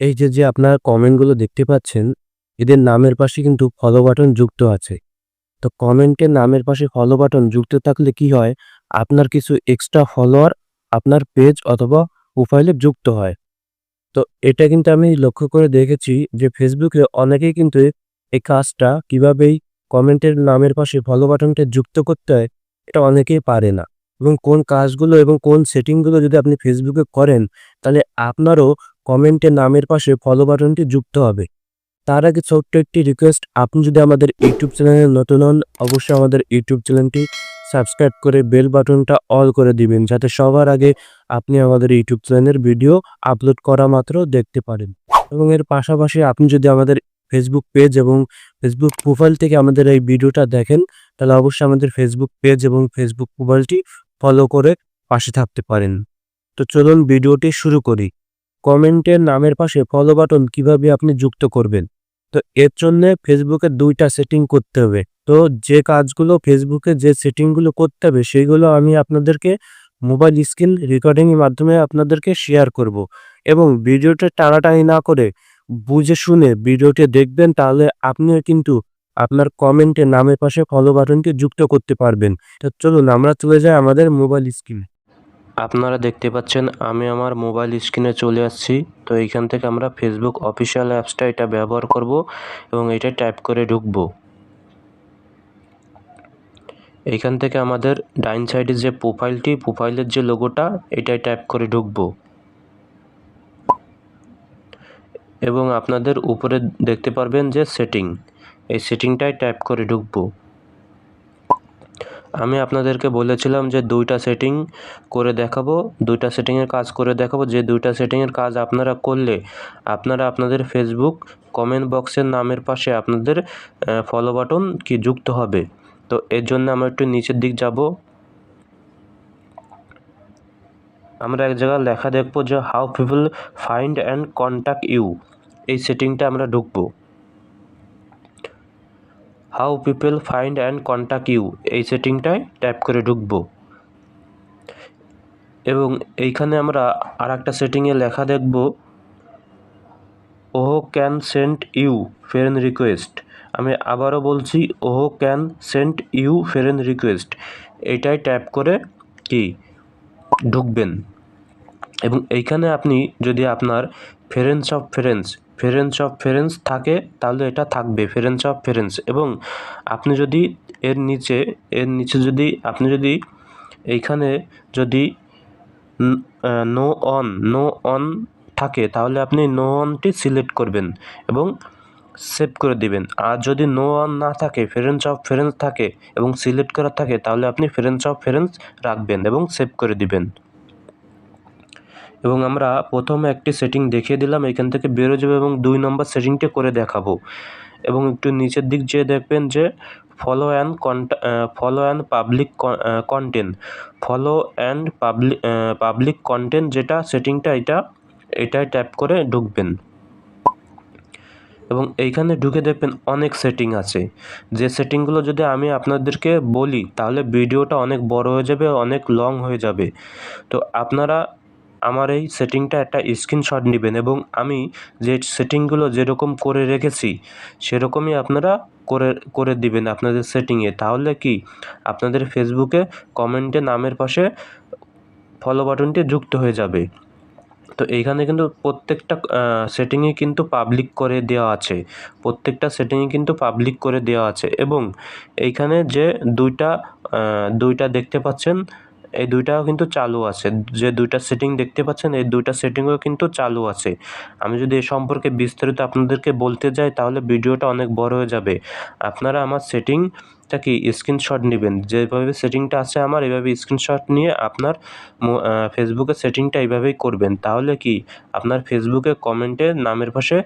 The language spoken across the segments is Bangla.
এই যে, যে আপনারা কমেন্টগুলো দেখতে পাচ্ছেন, এদের নামের পাশে কিন্তু ফলো বাটন যুক্ত আছে। তো কমেন্টের নামের পাশে ফলো বাটন যুক্ত থাকলে কি হয়? আপনার কিছু এক্সট্রা ফলোয়ার আপনার পেজ অথবা প্রোফাইলে যুক্ত হয়। তো এটা কিন্তু আমি লক্ষ্য করে দেখেছি যে ফেসবুকে অনেকেই কিন্তু এই কাজটা কীভাবে এই কমেন্টের নামের পাশে ফলো বাটনটা যুক্ত করতে হয়, এটা অনেকেই পারে না। এবং কোন কাজগুলো এবং কোন সেটিংগুলো যদি আপনি ফেসবুকে করেন, তাহলে আপনারও কমেন্টের নামের পাশে ফলো বাটনটি যুক্ত হবে। তার আগে ছোট্ট একটি রিকোয়েস্ট, আপনি যদি আমাদের ইউটিউব চ্যানেলে নতুন হন, অবশ্যই আমাদের ইউটিউব চ্যানেলটি সাবস্ক্রাইব করে বেল বাটনটা অল করে দিবেন, যাতে সবার আগে আপনি আমাদের ইউটিউব চ্যানেলের ভিডিও আপলোড করা মাত্র দেখতে পারেন। এবং এর পাশাপাশি আপনি যদি আমাদের ফেসবুক পেজ এবং ফেসবুক প্রোফাইল থেকে আমাদের এই ভিডিওটা দেখেন, তাহলে অবশ্যই আমাদের ফেসবুক পেজ এবং ফেসবুক প্রোফাইলটি ফলো করে পাশে থাকতে পারেন। তো চলুন ভিডিওটি শুরু করি। কমেন্টের নামের পাশে ফলো বাটন কীভাবে আপনি যুক্ত করবেন? তো এর জন্যে ফেসবুকে দুইটা সেটিং করতে হবে। তো যে কাজগুলো ফেসবুকে যে সেটিংগুলো করতে হবে, সেইগুলো আমি আপনাদেরকে মোবাইল স্ক্রিন রেকর্ডিং এর মাধ্যমে আপনাদেরকে শেয়ার করব। এবং ভিডিওটা টানাটানি না করে বুঝে শুনে ভিডিওটি দেখবেন, তাহলে আপনিও কিন্তু আপনার কমেন্টে নামের পাশে ফলো বাটনকে যুক্ত করতে পারবেন। তো চলুন আমরা চলে যাই আমাদের মোবাইল স্ক্রিনে। আপনারা দেখতে পাচ্ছেন আমি আমার মোবাইল স্ক্রিনে চলে আসছি। তো এইখান থেকে আমরা ফেসবুক অফিসিয়াল অ্যাপসটা এটা ব্যবহার করব এবং এটা টাইপ করে ঢুকব। এইখান থেকে আমাদের ডাইন সাইডে যে প্রোফাইলটি, প্রোফাইলের যে লোগোটা, এটাই টাইপ করে ঢুকব। এবং আপনাদের উপরে দেখতে পারবেন যে সেটিং, এই সেটিংটাই টাইপ করে ঢুকব। আমি আপনাদেরকে বলেছিলাম যে দুইটা সেটিং করে দেখাবো, দুইটা সেটিংয়ের কাজ করে দেখাবো। যে দুইটা সেটিংয়ের কাজ আপনারা করলে, আপনারা আপনাদের ফেসবুক কমেন্ট বক্সের নামের পাশে আপনাদের ফলো বাটন কি যুক্ত হবে। তো এর জন্য আমরা একটু নিচের দিক যাব। আমরা এক জায়গায় লেখা দেখব যে how people find and contact you, এই সেটিংটা আমরা ঢুকব। How people find and contact you, এই সেটিংটায় টাইপ করে ঢুকব। এবং এইখানে আমরা আরেকটা সেটিংয়ে লেখা দেখব who can send you friend request. আমি আবারও বলছি who can send you friend request, এইটায় type করে কি ঢুকবেন। এবং এইখানে আপনি যদি আপনার friends of friends, friends of friends থাকে, তাহলে এটা থাকবে ফ্রেন্ডস অফ ফ্রেন্ডস। এবং আপনি যদি এর নিচে, এর নিচে যদি আপনি যদি এইখানে যদি নো অন, নো অন থাকে, তাহলে আপনি নো অনটি সিলেক্ট করবেন এবং সেভ করে দিবেন। আর যদি নো অন না থাকে, ফ্রেন্ডস অফ ফ্রেন্ডস থাকে এবং সিলেক্ট করা থাকে, তাহলে আপনি ফ্রেন্ডস অফ ফ্রেন্ডস রাখবেন এবং সেভ করে দিবেন। এবং আমরা প্রথমে একটি সেটিং দেখিয়ে দিলাম, এখান থেকে বেরো যাবে এবং দুই নম্বর সেটিংটা করে দেখাবো। এবং একটু নিচের দিক যেয়ে দেখবেন যে follow and কন্টা follow and public content, follow and public public content যেটা সেটিংটা এটা এটায় টাইপ করে ঢুকবেন। এবং এইখানে ঢুকে দেখবেন অনেক সেটিং আছে। যে সেটিংগুলো যদি আমি আপনাদেরকে বলি, তাহলে ভিডিওটা অনেক বড় হয়ে যাবে, অনেক লং হয়ে যাবে। তো আপনারা আমার এই সেটিংটা একটা স্ক্রিনশট নিবেন এবং আমি যে সেটিংগুলো যেরকম করে রেখেছি, সেরকমই আপনারা করে করে দিবেন আপনাদের সেটিংয়ে। তাহলে কি আপনাদের ফেসবুকে কমেন্টে নামের পাশে ফলো বাটনটি যুক্ত হয়ে যাবে। তো এইখানে কিন্তু প্রত্যেকটা সেটিংই কিন্তু পাবলিক করে দেওয়া আছে। প্রত্যেকটা সেটিংই কিন্তু পাবলিক করে দেওয়া আছে এবং এইখানে যে ২ টা অ্যা ২ টা দেখতে পাচ্ছেন, এই দুইটাও কিন্তু চালু আছে। যে দুইটা সেটিং দেখতে পাচ্ছেন, এই দুইটা সেটিংও কিন্তু চালু আছে। আমি যদি এ সম্পর্কে বিস্তারিত আপনাদেরকে বলতে যাই, তাহলে ভিডিওটা অনেক বড় হয়ে যাবে। আপনারা আমার সেটিংটা কি স্ক্রিনশট নিবেন। যেভাবে সেটিংটা আছে আমার, এভাবে স্ক্রিনশট নিয়ে আপনার ফেসবুকের সেটিংটা এইভাবেই করবেন। তাহলে কি আপনার ফেসবুকে কমেন্টে নামের পাশে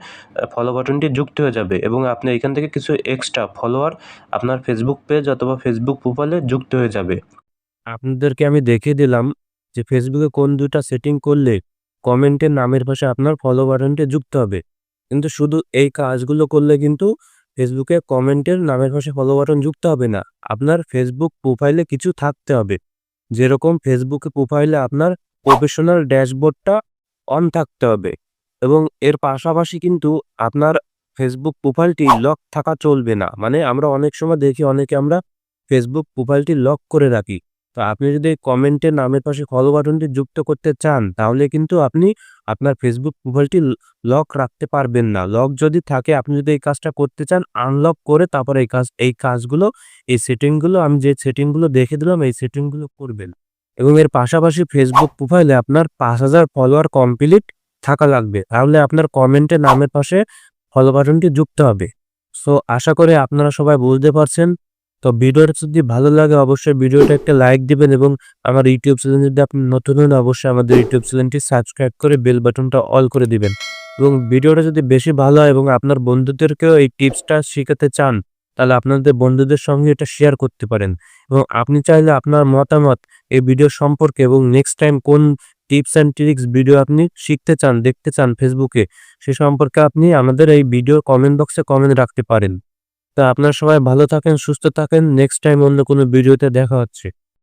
ফলো বাটনটি যুক্ত হয়ে যাবে এবং আপনি এখান থেকে কিছু এক্সট্রা ফলোয়ার আপনার ফেসবুক পেজ অথবা ফেসবুক প্রোফাইলে যুক্ত হয়ে যাবে। আপনাদেরকে আমি দেখিয়ে দিলাম যে ফেসবুকে কোন দুটা সেটিং করলে কমেন্টের নামের পাশে আপনার ফলো বাটনটি যুক্ত হবে। কিন্তু শুধু এই কাজগুলো করলে কিন্তু ফেসবুকে কমেন্টের নামের পাশে ফলো বাটন যুক্ত হবে না। আপনার ফেসবুক প্রোফাইলে কিছু থাকতে হবে। যেরকম ফেসবুকে প্রোফাইলে আপনার প্রফেশনাল ড্যাশবোর্ডটা অন থাকতে হবে। এবং এর পাশাপাশি কিন্তু আপনার ফেসবুক প্রোফাইলটি লক থাকা চলবে না মানে আমরা অনেক সময় দেখি, অনেকে আমরা ফেসবুক প্রোফাইলটি লক করে রাখি তো আপনি যদি কমেন্টে নামের পাশে ফলো বাটনটি যুক্ত করতে চান, তাহলে কিন্তু আপনি আপনার ফেসবুক প্রোফাইলটি লক রাখতে পারবেন না। লক যদি থাকে, আপনি যদি এই কাজটা করতে চান আনলক করে তারপরে এই কাজ, এই কাজগুলো, এই সেটিংগুলো আমি যে সেটিংগুলো দেখে দিলাম, এই সেটিংগুলো করবেন। এবং এর পাশাপাশি ফেসবুক প্রোফাইলে আপনার পাঁচ হাজার ফলোয়ার কমপ্লিট থাকা লাগবে। তাহলে আপনার কমেন্টে নামের পাশে ফলো বাটনটি যুক্ত হবে। সো আশা করে আপনারা সবাই বুঝতে পারছেন। তো ভিডিওটা যদি ভালো লাগে, অবশ্যই ভিডিওটা একটা লাইক দিবেন এবং আমার ইউটিউব চ্যানেল যদি আপনি নতুন হন, অবশ্যই আমাদের ইউটিউব চ্যানেলটি সাবস্ক্রাইব করে বেল বাটনটা অল করে দিবেন। এবং ভিডিওটা যদি বেশি ভালো হয় এবং আপনার বন্ধুদেরকেও এই টিপসটা শেখাতে চান, তাহলে আপনাদের বন্ধুদের সঙ্গে এটা শেয়ার করতে পারেন। এবং আপনি চাইলে আপনার মতামত এই ভিডিও সম্পর্কে এবং নেক্সট টাইম কোন টিপস অ্যান্ড ট্রিক্স ভিডিও আপনি শিখতে চান, দেখতে চান ফেসবুকে সে সম্পর্কে আপনি আমাদের এই ভিডিও কমেন্ট বক্সে কমেন্ট রাখতে পারেন। তা আপনারা সবাই ভালো থাকেন সুস্থ থাকেন। নেক্সট টাইম অন্য কোনো ভিডিওতে দেখা হচ্ছে।